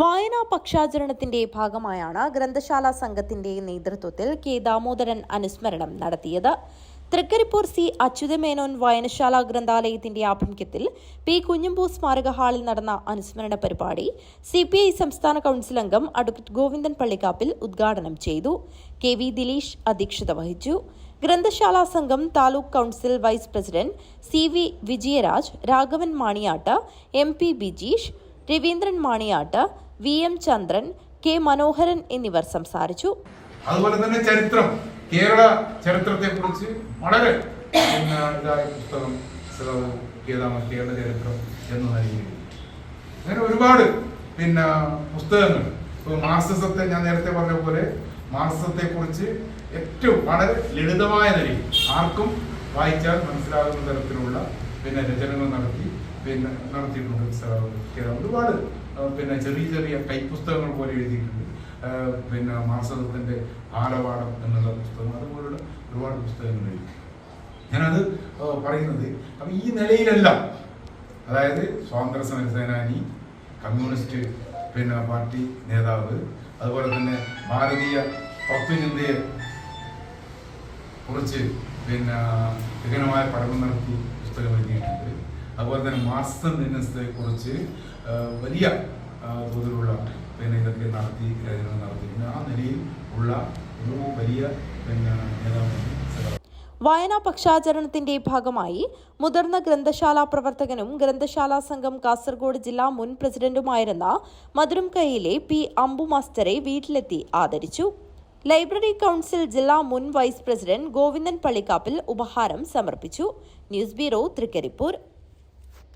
വായനാ പക്ഷാചരണത്തിന്റെ ഭാഗമായാണ് ഗ്രന്ഥശാല സംഘത്തിന്റെ നേതൃത്വത്തിൽ കെ ദാമോദരൻ അനുസ്മരണം നടത്തിയത്. തൃക്കരിപ്പൂർ സി അച്യുതമേനോൻ വായനശാല ഗ്രന്ഥാലയത്തിന്റെ ആഭിമുഖ്യത്തിൽ പി കുഞ്ഞമ്പൂ സ്മാരക ഹാളിൽ നടന്ന അനുസ്മരണ പരിപാടി സി പി ഐ സംസ്ഥാന കൌൺസിൽ അംഗം അഡ്വക്കേറ്റ് ഗോവിന്ദൻ പള്ളിക്കാപ്പിൽ ഉദ്ഘാടനം ചെയ്തു. കെ വി ദിലീഷ് അധ്യക്ഷത വഹിച്ചു. ഗ്രന്ഥശാല സംഘം taluk council vice president C V Vijayaraj Raghavan Maniyat M P Bijeesh Raveendran Maniyat V M Chandran K Manoharan എന്നിവർ സംസാരിച്ചു. അതുപോലെ തന്നെ ചരിത്രം. കേരള ചരിത്രത്തെ കുറിച്ച് വളരെ പുസ്തകം കേരള ചരിത്രം എന്ന് അങ്ങനെ ഒരുപാട് പിന്നെ പുസ്തകങ്ങൾ. ഇപ്പോൾ ഞാൻ നേരത്തെ പറഞ്ഞ പോലെ മാർക്സിസത്തെ കുറിച്ച് ഏറ്റവും വളരെ ലളിതമായ നിലയിൽ ആർക്കും വായിച്ചാൽ മനസ്സിലാകുന്ന തരത്തിലുള്ള പിന്നെ രചനകൾ നടത്തി പിന്നെ നടത്തിയിട്ടുണ്ട് ഒരുപാട് പിന്നെ ചെറിയ ചെറിയ കൈപ്പുസ്തകങ്ങൾ പോലെ എഴുതിയിട്ടുണ്ട്. പിന്നെ മാർക്സിസത്തിന്റെ ആലവാടം എന്നുള്ള പുസ്തകം അതുപോലുള്ള ഒരുപാട് പുസ്തകങ്ങൾ എഴുതി. ഞാനത് പറയുന്നത് അപ്പം ഈ നിലയിലെല്ലാം അതായത് സ്വാതന്ത്ര്യ സമര സേനാനി കമ്മ്യൂണിസ്റ്റ് പിന്നെ പാർട്ടി നേതാവ് അതുപോലെ തന്നെ ഭാരതീയ തത്വചിന്തയെ കുറിച്ച് പിന്നെ ഗഹനമായ പഠനം നടത്തി പുസ്തകം എഴുതിയിട്ടുണ്ട് അതുപോലെ തന്നെ മാസ്റ്റർ ലെനിനിസത്തെ കുറിച്ച് വലിയ തോതിലുള്ള പിന്നെ ഇതൊക്കെ നടത്തി കാര്യങ്ങൾ നടത്തി. ആ നിലയിൽ ഉള്ള ഒരു വലിയ പിന്നെ നേതാവാണ് വായനാ പക്ഷാചരണത്തിന്റെ ഭാഗമായി മുതിർന്ന ഗ്രന്ഥശാല പ്രവർത്തകനും ഗ്രന്ഥശാല സംഘം കാസർഗോഡ് ജില്ലാ മുൻ പ്രസിഡന്റുമായിരുന്ന മധുരംകൈയിലെ പി അമ്പു മാസ്റ്ററെ വീട്ടിലെത്തി ആദരിച്ചു. ലൈബ്രറി കൗൺസിൽ ജില്ലാ മുൻ വൈസ് പ്രസിഡന്റ് ഗോവിന്ദൻ പള്ളിക്കാപ്പിൽ ഉപഹാരം സമർപ്പിച്ചു. News bureau Trikaripur.